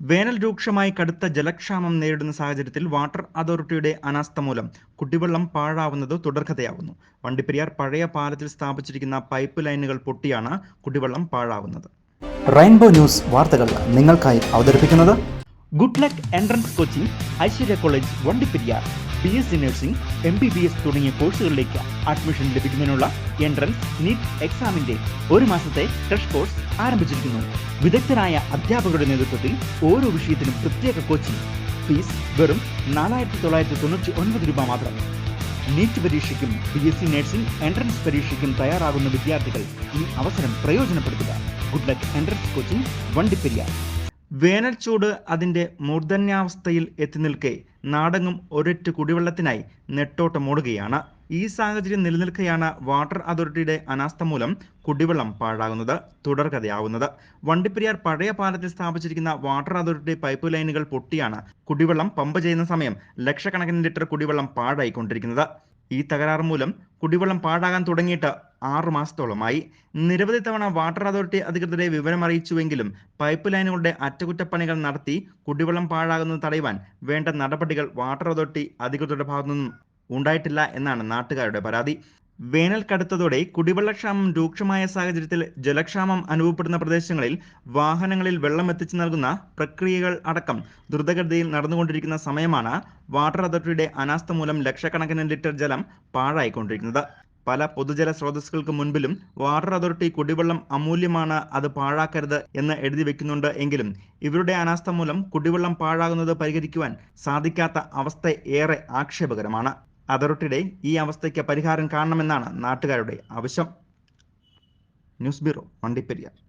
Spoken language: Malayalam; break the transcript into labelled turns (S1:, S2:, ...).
S1: വേനൽ രൂക്ഷമായി കടുത്ത ജലക്ഷാമം നേരിടുന്ന സാഹചര്യത്തിൽ വാട്ടർ അതോറിറ്റിയുടെ അനാസ്ഥ മൂലം കുടിവെള്ളം പാഴാവുന്നത് തുടർക്കഥയാവുന്നു. വണ്ടിപ്പെരിയാർ പഴയ പാലത്തിൽ സ്ഥാപിച്ചിരിക്കുന്ന പൈപ്പ് ലൈനുകൾ പൊട്ടിയാണ് കുടിവെള്ളം പാഴാവുന്നത്.
S2: റെയിൻബോ ന്യൂസ് വാർത്തകൾ നിങ്ങൾക്കായി അവതരിപ്പിക്കുന്നത്
S1: good luck entrance coaching Aishwarya college Vandiperiyar. B S C nursing M B B S തുടങ്ങിയ കോഴ്സുകളിലേക്ക് അഡ്മിഷൻ ലഭിക്കുന്നതിനുള്ള എൻട്രൻസ് നീറ്റ് എക്സാമിന്റെ ഒരു മാസത്തെ ക്രഷ് കോഴ്സ് ആരംഭിച്ചിരിക്കുന്നു. വിദഗ്ധരായ അധ്യാപകരുടെ നേതൃത്വത്തിൽ ഓരോ വിഷയത്തിനും പ്രത്യേക കോച്ചിംഗ് ഫീസ് വെറും നാലായിരത്തി തൊള്ളായിരത്തി തൊണ്ണൂറ്റി ഒൻപത് രൂപ മാത്രം. NEET പരീക്ഷയ്ക്കും B S C nursing entrance പരീക്ഷയ്ക്കും തയ്യാറാകുന്ന വിദ്യാർത്ഥികൾ ഈ അവസരം പ്രയോജനപ്പെടുത്തുക. Good luck entrance coaching Vandiperiyar. വേനൽ ചൂട് അതിന്റെ മൂർധന്യാവസ്ഥയിൽ എത്തി നിൽക്കെ നാടെങ്ങും ഒരൊറ്റ കുടിവെള്ളത്തിനായി നെട്ടോട്ടമോടുകയാണ് ഈ സാഹചര്യം നിലനിൽക്കെയാണ് വാട്ടർ അതോറിറ്റിയുടെ അനാസ്ഥ മൂലം കുടിവെള്ളം പാഴാകുന്നത് തുടർക്കഥയാവുന്നത്. വണ്ടിപ്പെരിയാർ പഴയ പാലത്തിൽ സ്ഥാപിച്ചിരിക്കുന്ന വാട്ടർ അതോറിറ്റി പൈപ്പ് ലൈനുകൾ പൊട്ടിയാണ് കുടിവെള്ളം പമ്പ് ചെയ്യുന്ന സമയം ലക്ഷക്കണക്കിന് ലിറ്റർ കുടിവെള്ളം പാഴായിക്കൊണ്ടിരിക്കുന്നത്. ഈ തകരാറ് മൂലം കുടിവെള്ളം പാഴാകാൻ തുടങ്ങിയിട്ട് ആറു മാസത്തോളമായി. നിരവധി തവണ വാട്ടർ അതോറിറ്റി അധികൃതരെ വിവരം അറിയിച്ചുവെങ്കിലും പൈപ്പ് ലൈനുകളുടെ അറ്റകുറ്റപ്പണികൾ നടത്തി കുടിവെള്ളം പാഴാകുന്നത് തടയുവാൻ വേണ്ട നടപടികൾ വാട്ടർ അതോറിറ്റി അധികൃതരുടെ ഭാഗത്തുനിന്നും ഉണ്ടായിട്ടില്ല എന്നാണ് നാട്ടുകാരുടെ പരാതി. വേനൽ കടുത്തതോടെ കുടിവെള്ളക്ഷാമം രൂക്ഷമായ സാഹചര്യത്തിൽ ജലക്ഷാമം അനുഭവപ്പെടുന്ന പ്രദേശങ്ങളിൽ വാഹനങ്ങളിൽ വെള്ളം എത്തിച്ചു നൽകുന്ന പ്രക്രിയകൾ അടക്കം ദ്രുതഗതിയിൽ നടന്നുകൊണ്ടിരിക്കുന്ന സമയമാണ് വാട്ടർ അതോറിറ്റിയുടെ അനാസ്ഥ മൂലം ലക്ഷക്കണക്കിന് ലിറ്റർ ജലം പാഴായിക്കൊണ്ടിരിക്കുന്നത്. പല പൊതുജല സ്രോതസ്സുകൾക്ക് മുൻപിലും വാട്ടർ അതോറിറ്റി കുടിവെള്ളം അമൂല്യമാണ് അത് പാഴാക്കരുത് എന്ന് എഴുതി വെക്കുന്നുണ്ട് എങ്കിലും ഇവരുടെ അനാസ്ഥ മൂലം കുടിവെള്ളം പാഴാകുന്നത് പരിഹരിക്കുവാൻ സാധിക്കാത്ത അവസ്ഥ ഏറെ ആക്ഷേപകരമാണ്. അതോറിറ്റിയുടെ ഈ അവസ്ഥയ്ക്ക് പരിഹാരം കാണണമെന്നാണ് നാട്ടുകാരുടെ ആവശ്യം. News bureau Vandiperiyar